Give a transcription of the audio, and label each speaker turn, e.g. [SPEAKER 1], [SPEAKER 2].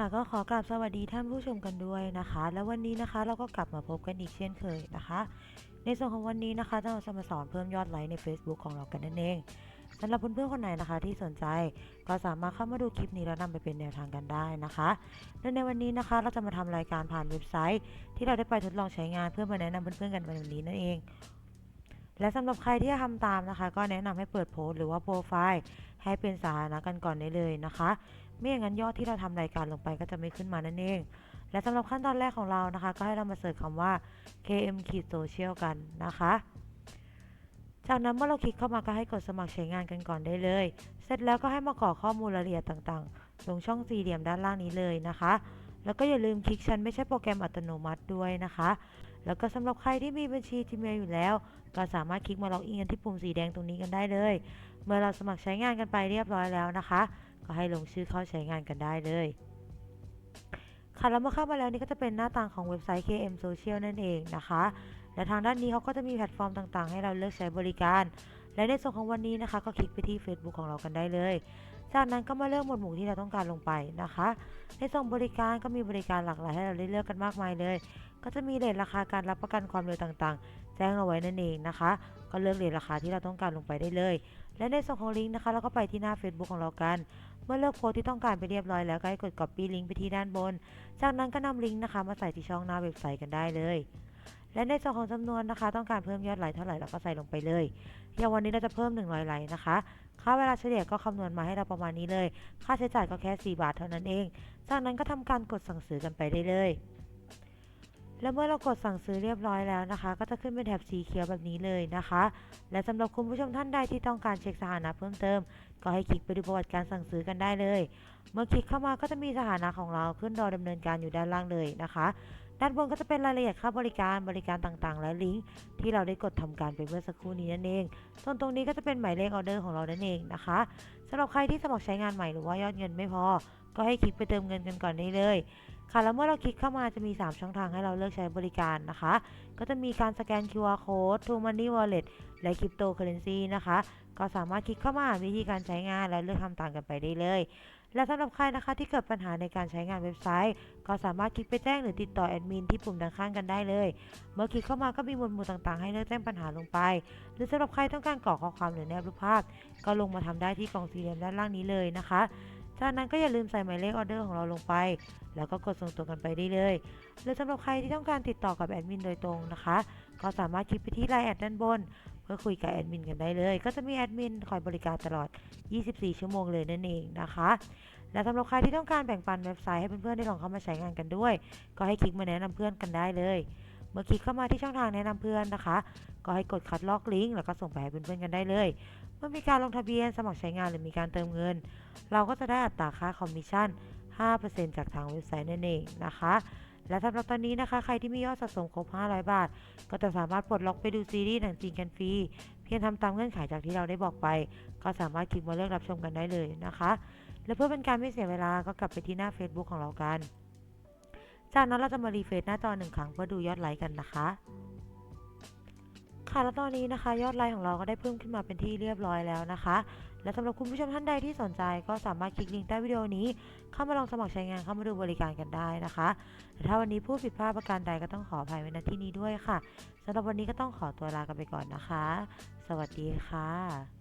[SPEAKER 1] ค่ะก็ขอกราบสวัสดีท่านผู้ชมกันด้วยนะคะ แล้ววันนี้นะคะเราก็กลับมาพบกันอีกเช่นเคยนะคะ ในส่วนของวันนี้นะคะเราจะมาสอนเพิ่มยอดไลค์ใน Facebook ของเรากันนั่นเองสำหรับเพื่อนๆคนไหนนะคะที่สนใจก็สามารถเข้ามาดูคลิปนี้แล้วนำไปเป็นแนวทางกันได้นะคะและในวันนี้นะคะเราจะมาทำรายการผ่านเว็บไซต์ ที่เราได้ไปทดลองใช้งานเพื่อมาแนะนำเพื่อนๆกันในวันนี้นั่นเอง และสำหรับใครที่จะทำตามนะคะ ก็แนะนำให้เปิดโพสหรือว่าโปรไฟล์ให้เป็นสาธารณะกันก่อนได้เลยนะคะไม่อย่างนั้นยอดที่เราทำรายการลงไปก็จะไม่ขึ้นมานั่นเอง และสำหรับขั้นตอนแรกของเรานะคะ ก็ให้เรามาเสิร์ชคำว่า KM ขีดโซเชียลกันนะคะ จากนั้นเมื่อเราคลิกเข้ามาก็ให้กดสมัครใช้งานกันก่อนได้เลย เสร็จแล้วก็ให้มากรอกข้อมูลรายละเอียดต่างๆ ลงช่องสี่เหลี่ยมด้านล่างนี้เลยนะคะ แล้วก็อย่าลืมคลิกฉันไม่ใช่โปรแกรมอัตโนมัติด้วยนะคะ แล้วก็สำหรับใครที่มีบัญชี Gmail อยู่แล้ว ก็สามารถคลิกมาล็อกอินกันที่ปุ่มสีแดงตรงนี้กันได้เลย เมื่อเราสมัครใช้งานกันไปเรียบร้อยแล้วนะคะ ก็ให้ลงชื่อเข้าใช้งานกันได้เลยค่ะแล้วเมื่อเข้ามาแล้วนี่ก็จะเป็นหน้าต่างของเว็บไซต์ KM Social นั่นเองนะคะ และทางด้านนี้เขาก็จะมีแพลตฟอร์มต่างๆ ให้เราเลือกใช้บริการ และในส่วนของวันนี้นะคะ ก็คลิกไปที่ Facebook ของเรากันได้เลย จากนั้นก็มาเลือกหมวดหมู่ที่เราต้องการลงไปนะคะ ในส่วนบริการก็มีบริการหลากหลายให้เราได้เลือกกันมากมายเลย ก็จะมีเรทราคาการรับประกันความเร็วต่างๆ แจ้งเอาไว้นั่นเองนะคะ ก็เลือกเรทราคาที่เราต้องการลงไปได้เลย และในส่วนของลิงก์นะคะ เราก็ไปที่หน้า Facebook ของเรากัน เมื่อเลือกโพสที่ต้องการไปเรียบร้อยแล้วก็ให้กด copy ลิงก์ไปที่ด้านบน จากนั้นก็นำลิงก์นะคะ มาใส่ที่ช่องหน้าเว็บไซต์กันได้เลยและในส่วนของจำนวนนะคะ ต้องการเพิ่มยอดไลค์เท่าไหร่เราก็ใส่ลงไปเลยอย่างวันนี้เราจะเพิ่ม 100ไลค์นะคะ ค่าเวลาเฉลี่ยก็คำนวณมาให้เราประมาณนี้เลย ค่าใช้จ่ายก็แค่ 4 บาทเท่านั้นเอง จากนั้นก็ทำการกดสั่งซื้อกันไปได้เลย แล้วเมื่อเรากดสั่งซื้อเรียบร้อยแล้วนะคะ ก็จะขึ้นเป็นแถบสีเขียวแบบนี้เลยนะคะ และสำหรับคุณผู้ชมท่านใดที่ต้องการเช็คสถานะเพิ่มเติม ก็ให้คลิกไปดูประวัติการสั่งซื้อกันได้เลย เมื่อคลิกเข้ามาก็จะมีสถานะของเราขึ้นรอดำเนินการอยู่ด้านล่างเลยนะคะ ด้านบนก็จะเป็นรายละเอียดค่าบริการบริการต่างๆ และลิงก์ที่เราได้กดทำการไปเมื่อสักครู่นี้นั่นเองส่วนตรงนี้ก็จะเป็นหมายเลขออเดอร์ของเรานั่นเองนะคะสำหรับใครที่สมัครใช้งานใหม่หรือว่ายอดเงินไม่พอ ก็ให้คลิกไปเติมเงินกันก่อนได้เลย ค่ะแล้วเมื่อเราคลิกเข้ามาจะมี 3 ช่องทางให้เราเลือกใช้บริการนะคะ ก็จะมีการสแกน QR code True Money Wallet และ Cryptocurrency นะคะ ก็สามารถคลิกเข้ามาวิธีการใช้งานและเลือกทำตามกันไปได้เลย และสำหรับใครนะคะที่เกิดปัญหาในการใช้งานเว็บไซต์ ก็สามารถคลิกไปแจ้งหรือติดต่อแอดมินที่ปุ่มด้านข้างกันได้เลย เมื่อคลิกเข้ามาก็มีหมวดหมู่ต่างๆ ให้เลือกแจ้งปัญหาลงไป หรือสำหรับใครต้องการกรอกข้อความหรือแนบรูปภาพ ก็ลงมาทำได้ที่กล่องสี่เหลี่ยมด้านล่างนี้เลยนะคะ จากนั้นก็อย่าลืมใส่หมายเลขออเดอร์ของเราลงไป แล้วก็กดส่งตัวกันไปได้เลย หรือสำหรับใครที่ต้องการติดต่อกับแอดมินโดยตรงนะคะ ก็สามารถคลิกไปที่ไลน์แอดด้านบน เพื่อคุยกับแอดมินกันได้เลย ก็จะมีแอดมินคอยบริการตลอด 24 ชั่วโมงเลยนั่นเองนะคะและสำหรับใครที่ต้องการแบ่งปันเว็บไซต์ให้เพื่อนๆได้ลองเข้ามาใช้งานกันด้วย ก็ให้คลิกมาแนะนำเพื่อนกันได้เลย เมื่อคลิกเข้ามาที่ช่องทางแนะนำเพื่อนนะคะ ก็ให้กดคัดลอกลิงก์แล้วก็ส่งไปให้เพื่อนๆกันได้เลย เมื่อมีการลงทะเบียนสมัครใช้งานหรือมีการเติมเงิน เราก็จะได้อัตราค่าคอมมิชชั่น 5%จากทางเว็บไซต์นั่นเองนะคะ และสำหรับตอนนี้นะคะ ใครที่มียอดสะสมครบ 500 บาท ก็จะสามารถปลดล็อกไปดูซีรีส์หนังจีนกันฟรี เพียงทำตามเงื่อนไขจากที่เราได้บอกไป ก็สามารถคลิกมาเลือกรับชมกันได้เลยนะคะ และเพื่อเป็นการไม่เสียเวลาก็กลับไปที่หน้า Facebook ของเรากัน จากนั้นเราจะมารีเฟรชหน้าจอหนึ่งครั้งเพื่อดูยอดไลค์กันนะคะ ค่ะแล้วตอนนี้นะคะ ยอดไลค์ของเราก็ได้เพิ่มขึ้นมาเป็นที่เรียบร้อยแล้วนะคะ และสำหรับคุณผู้ชมท่านใดที่สนใจก็สามารถคลิกลิงก์ใต้วิดีโอนี้เข้ามาลองสมัครใช้งานเข้ามาดูบริการกันได้นะคะแต่ถ้าวันนี้ผู้ผิดพลาดประการใดก็ต้องขออภัยไว้ณที่นี้ด้วยค่ะสำหรับวันนี้ก็ต้องขอตัวลากันไปก่อนนะคะ สวัสดีค่ะ